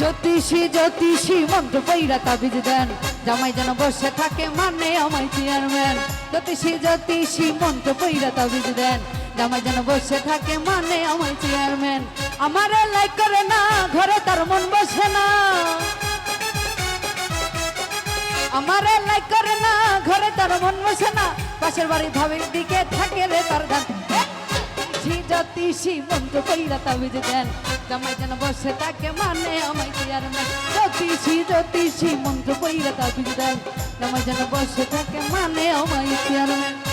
জ্যোতিষী জ্যোতিষী, মন্ত্র পৈরা তাবিজ দেন। জামাই যেন বসে থাকে মানে আমায় চেয়ারম্যান জ্যোতিষী জ্যোতিষী, মন্ত্র পৈরা তাবিজ দেন। জামাই যেন বসে থাকে মানে আমায় চেয়ারম্যান আমার লাইক করে না, ঘরে তার মন বসে না। আমার লাইক করে না, ঘরে তার মন বসে না। পাশের বাড়ি ভাবির দিকে থাকে রে তার গান। জ্যোতিষী জ্যোতিষী মন্ত্র কইরা তাবিজ দেন। জামাই যেন বসে তাকে মানে আমায় চেয়ারম্যান জ্যোতিষী জ্যোতিষী মন্ত্র কইরা তাবিজ দেন। জামাই যেন বসে তাকে মানে আমায় চেয়ারম্যান ওরে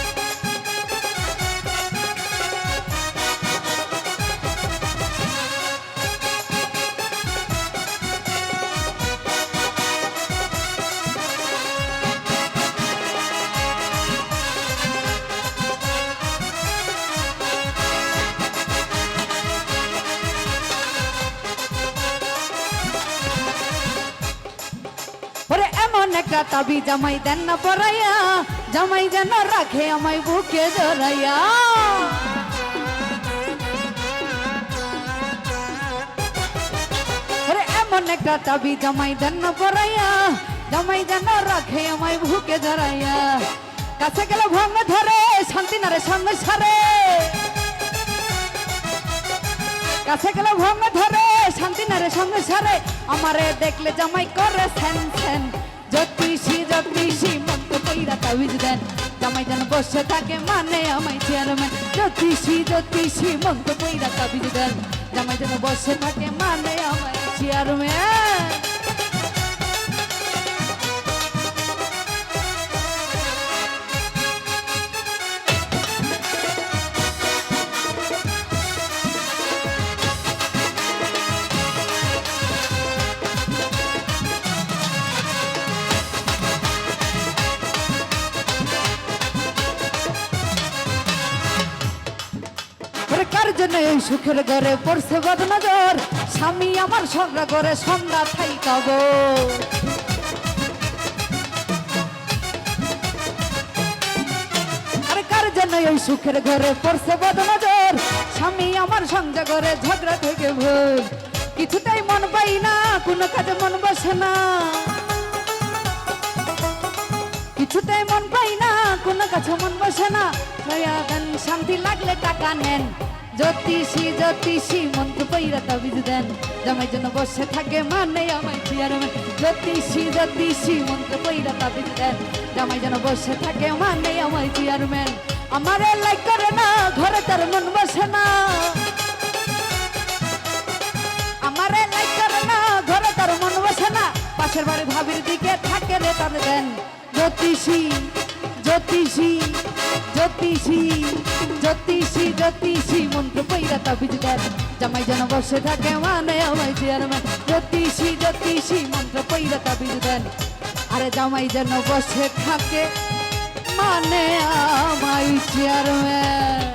একটা তাবি না রাখে আমায় বুকে জড়াইয়া। এমন একটা তাবি না রাখে আমায় বুকে কাছে গেলে ভঙ্গ ধরে, শান্তি নারে সঙ্গে সারে। কাছে গেলে ভঙ্গ ধরে, শান্তি নারে সঙ্গে সারে। আমারে দেখলে জামাই করে সেন সেন। তাবিজ দেন জামাই যেন বসে থাকে মানে আমায় চেয়ারম্যান। জ্যোতিষী জ্যোতিষী, মন্ত্র কইরা তাবিজ দেন জামাই যেন বসে থাকে মানে আমায় চেয়ারম্যান। কার জন্য এই সুখের ঘরে পড়ছে বদনজর। স্বামী আমার সঙ্গে করে সন্ধ্যা থাই কাব জন্য এই সুখের ঘরে পড়ছে বদনজর? স্বামী আমার সঙ্গে করে ঝগড়া থেকে ভুল কিছুতেই মন পাই না, কোনো কাজে মন বসে না। কিছুতেই মন পাই না, কোনো কাছে মন বসে না। দয়া শান্তি লাগলে টাকা নেন। জ্যোতিষী জ্যোতিষী মন্ত্র পৈরা তাবিজ দেন। জামাই জন্য বসে থাকে মানে আমায় চেয়ারম্যান জ্যোতিষী জ্যোতিষী মন্ত্র পৈরা তাবিজ দেন। জামাই যেন বসে থাকে মানে আমায় চেয়ারম্যান। আমার লাইক করে না, ঘরে তার মন বসে না। আমারে লাইক করে না, ঘরে তার মন বসে না। পাশের বাড়ি ভাবির দিকে থাকে রে তার দেন জ্যোতিষী জ্যোতিষী জ্যোতিষী জ্যোতিষী জ্যোতিষী পৈরা জামাই যেন বসে থাকে মানে আমায় চেয়ারম্যান জ্যোতিষী জ্যোতিষী, মন্ত্র পৈরা তাবিজ দেন আরে জামাই যেন বসে থাকে মানে আমায় চেয়ারম্যান